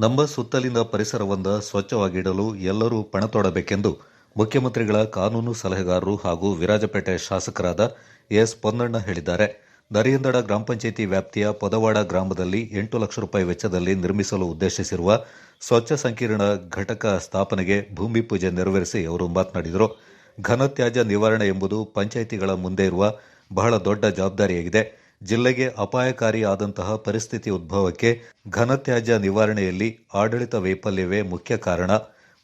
ನಮ್ಮ ಸುತ್ತಲಿನ ಪರಿಸರವನ್ನು ಸ್ವಚ್ಛವಾಗಿಡಲು ಎಲ್ಲರೂ ಪಣತೊಡಬೇಕೆಂದು ಮುಖ್ಯಮಂತ್ರಿಗಳ ಕಾನೂನು ಸಲಹೆಗಾರರು ಹಾಗೂ ವಿರಾಜಪೇಟೆ ಶಾಸಕರಾದ ಎಸ್ ಪೊನ್ನಣ್ಣ ಹೇಳಿದ್ದಾರೆ. ನರಿಯಂದಡ ಗ್ರಾಮ ಪಂಚಾಯಿತಿ ವ್ಯಾಪ್ತಿಯ ಪೊದವಾಡ ಗ್ರಾಮದಲ್ಲಿ ಎಂಟು ಲಕ್ಷ ರೂಪಾಯಿ ವೆಚ್ಚದಲ್ಲಿ ನಿರ್ಮಿಸಲು ಉದ್ದೇಶಿಸಿರುವ ಸ್ವಚ್ಛ ಸಂಕೀರ್ಣ ಘಟಕ ಸ್ಥಾಪನೆಗೆ ಭೂಮಿ ಪೂಜೆ ನೆರವೇರಿಸಿ ಅವರು ಮಾತನಾಡಿದರು. ಘನತ್ಯಾಜ್ಯ ನಿವಾರಣೆ ಎಂಬುದು ಪಂಚಾಯಿತಿಗಳ ಮುಂದೆ ಇರುವ ಬಹಳ ದೊಡ್ಡ ಜವಾಬ್ದಾರಿಯಾಗಿದೆ. ಜಿಲ್ಲೆಗೆ ಅಪಾಯಕಾರಿ ಆದಂತಹ ಪರಿಸ್ಥಿತಿ ಉದ್ಭವಕ್ಕೆ ಘನತ್ಯಾಜ್ಯ ನಿವಾರಣೆಯಲ್ಲಿ ಆಡಳಿತ ವೈಫಲ್ಯವೇ ಮುಖ್ಯ ಕಾರಣ.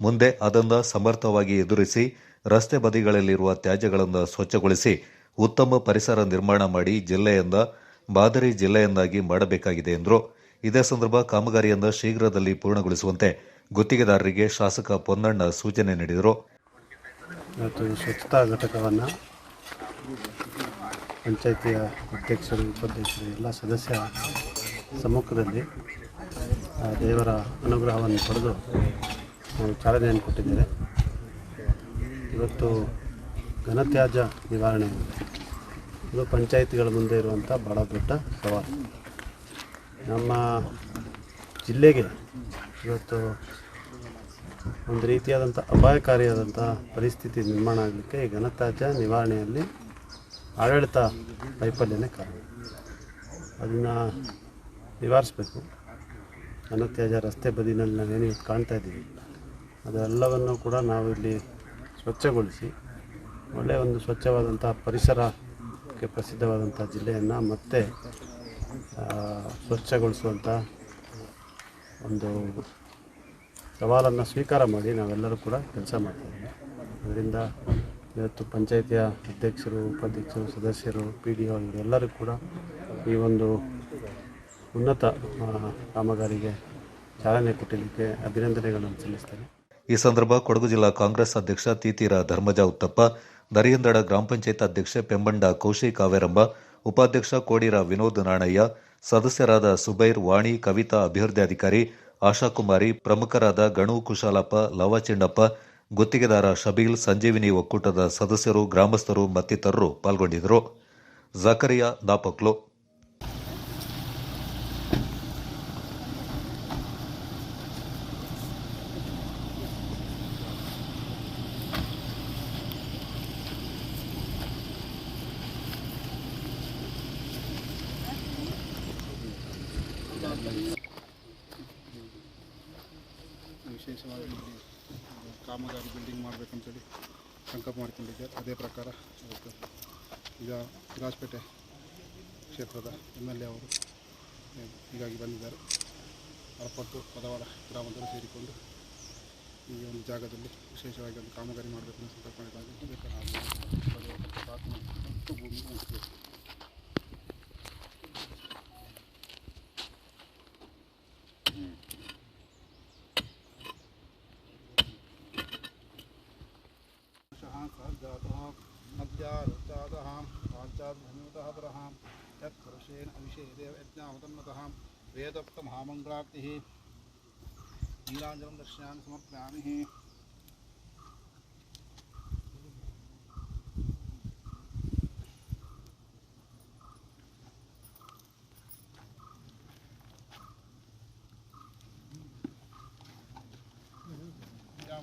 ಮುಂದೆ ಅದನ್ನು ಸಮರ್ಥವಾಗಿ ಎದುರಿಸಿ, ರಸ್ತೆ ಬದಿಗಳಲ್ಲಿರುವ ತ್ಯಾಜ್ಯಗಳನ್ನು ಸ್ವಚ್ಛಗೊಳಿಸಿ, ಉತ್ತಮ ಪರಿಸರ ನಿರ್ಮಾಣ ಮಾಡಿ ಜಿಲ್ಲೆಯಿಂದ ಮಾದರಿ ಜಿಲ್ಲೆಯನ್ನಾಗಿ ಮಾಡಬೇಕಾಗಿದೆ ಎಂದರು. ಇದೇ ಸಂದರ್ಭ ಕಾಮಗಾರಿಯನ್ನು ಶೀಘ್ರದಲ್ಲಿ ಪೂರ್ಣಗೊಳಿಸುವಂತೆ ಗುತ್ತಿಗೆದಾರರಿಗೆ ಶಾಸಕ ಪೊನ್ನಣ್ಣ ಸೂಚನೆ ನೀಡಿದರು. ಸ್ವಚ್ಛತಾ ಘಟಕವನ್ನು ಪಂಚಾಯಿತಿಯ ಅಧ್ಯಕ್ಷರು, ಉಪಾಧ್ಯಕ್ಷರು, ಎಲ್ಲ ಸದಸ್ಯ ಸಮ್ಮುಖದಲ್ಲಿ ದೇವರ ಅನುಗ್ರಹವನ್ನು ಪಡೆದು ಚಾಲನೆಯನ್ನು ಕೊಟ್ಟಿದ್ದೇವೆ. ಇವತ್ತು ಘನತ್ಯಾಜ್ಯ ನಿವಾರಣೆ. ಇದು ಪಂಚಾಯಿತಿಗಳ ಮುಂದೆ ಇರುವಂಥ ಭಾಳ ದೊಡ್ಡ ಸವಾಲು. ನಮ್ಮ ಜಿಲ್ಲೆಗೆ ಇವತ್ತು ಒಂದು ರೀತಿಯಾದಂಥ ಅಪಾಯಕಾರಿಯಾದಂಥ ಪರಿಸ್ಥಿತಿ ನಿರ್ಮಾಣ ಆಗಲಿಕ್ಕೆ ಈ ಘನತ್ಯಾಜ್ಯ ನಿವಾರಣೆಯಲ್ಲಿ ಆಡಳಿತ ವೈಫಲ್ಯನೇ ಕಾರಣ. ಅದನ್ನು ನಿವಾರಿಸಬೇಕು. ಅನತ್ಯಾಜ್ಯ ರಸ್ತೆ ಬದಿನಲ್ಲಿ ನಾವೇನು ಕಾಣ್ತಾ ಇದ್ದೀವಿ ಅದೆಲ್ಲವನ್ನು ಕೂಡ ನಾವು ಇಲ್ಲಿ ಸ್ವಚ್ಛಗೊಳಿಸಿ ಒಳ್ಳೆಯ ಒಂದು ಸ್ವಚ್ಛವಾದಂಥ ಪರಿಸರಕ್ಕೆ ಪ್ರಸಿದ್ಧವಾದಂಥ ಜಿಲ್ಲೆಯನ್ನು ಮತ್ತೆ ಸ್ವಚ್ಛಗೊಳಿಸುವಂಥ ಒಂದು ಸವಾಲನ್ನು ಸ್ವೀಕಾರ ಮಾಡಿ ನಾವೆಲ್ಲರೂ ಕೂಡ ಕೆಲಸ ಮಾಡ್ತಾಯಿದ್ದೀವಿ ಅದರಿಂದ ಇವತ್ತು ಪಂಚಾಯಿತಿಯ ಅಧ್ಯಕ್ಷರು, ಉಪಾಧ್ಯಕ್ಷರು, ಸದಸ್ಯರು ಪಿ ಡಿ ಒ ಇವರೆಲ್ಲರೂ ಕೂಡ ಈ ಒಂದು ಉನ್ನತ ಕಾಮಗಾರಿಗೆ ಚಾಲನೆ ಕೊಟ್ಟಿದ್ದಕ್ಕೆ ಅಭಿನಂದನೆಗಳನ್ನು ಸಲ್ಲಿಸ್ತೇನೆ. ಈ ಸಂದರ್ಭ ಕೊಡಗು ಜಿಲ್ಲಾ ಕಾಂಗ್ರೆಸ್ ಅಧ್ಯಕ್ಷ ತೀತೀರ ಧರ್ಮಜ ಉತ್ತಪ್ಪ ದರಿಯಂದಡ ಗ್ರಾಮ ಪಂಚಾಯತ್ ಅಧ್ಯಕ್ಷೆ ಪೆಂಬಂಡ ಕೌಶಿ ಕಾವೇರಂಬ, ಉಪಾಧ್ಯಕ್ಷ ಕೋಡಿರ ವಿನೋದ್ ನಾಣಯ್ಯ, ಸದಸ್ಯರಾದ ಸುಬೈರ್ ವಾಣಿ, ಕವಿತಾ ಅಭಿವೃದ್ಧಿ ಅಧಿಕಾರಿ ಆಶಾಕುಮಾರಿ, ಪ್ರಮುಖರಾದ ಗಣು ಕುಶಾಲಪ್ಪ ಲವಚಿಣ್ಣಪ್ಪ ಗುತ್ತಿಗೆದಾರ ಶಬೀಲ್ ಸಂಜೀವಿನಿ ಒಕ್ಕೂಟದ ಸದಸ್ಯರು ಗ್ರಾಮಸ್ಥರು ಮತ್ತಿತರರು ಪಾಲ್ಗೊಂಡಿದ್ದರು. ಜಕರಿಯಾ ದಾಪಕ್ಲು ವಿಶೇಷವಾಗಿ ಕಾಮಗಾರಿ ಬಿಲ್ಡಿಂಗ್ ಮಾಡಬೇಕಂತೇಳಿ ಸಂಕಲ್ಪ ಮಾಡ್ಕೊಂಡಿದ್ದೆ. ಅದೇ ಪ್ರಕಾರ ಇವತ್ತು ಈಗ ರಾಜಪೇಟೆ ಕ್ಷೇತ್ರದ ಎಂ ಎಲ್ ಎ ಅವರು ಹೀಗಾಗಿ ಬಂದಿದ್ದಾರೆ. ಅರಪತ್ತು, ಪದವಾಡ ಗ್ರಾಮದಲ್ಲಿ ಸೇರಿಕೊಂಡು ಈ ಒಂದು ಜಾಗದಲ್ಲಿ ವಿಶೇಷವಾಗಿ ಒಂದು ಕಾಮಗಾರಿ ಮಾಡಬೇಕು ಅಂತ ಸಂಕಲ್ಪ ಮಾಡಿದ್ದಾರೆ पञ्चादुच्चादहां पाञ्चाद्भूतहतरहां तत्पुरुषेण अभिषेदेव यज्ञाहुतन्मतः वेदोक्तमहामङ्गलाक्तिः नीलाञ्जलं दर्शयामि समर्पयामि।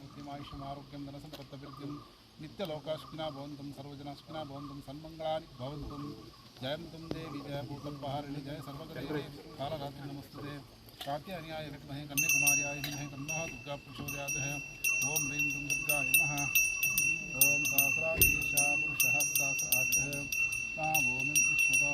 बुद्धिमायुषमारोग्यं धनसम्पत्तवृद्धिं नित्यलोका सुखिना भवन्तं सर्वजना जयं तुम देवी जय भूतपहारिणि जय सर्वगदेवी कालरात्रि नमस्ते कात्यायनाय विमहे कन्याकुमारियाय विमहे कन्नः दुर्गा प्रचोदयादः ॐ ह्रीं दुं दुर्गाय नमः। ॐ सहस्राधीशा पुरुषः सहस्राक्षः कामोमिं विश्वतो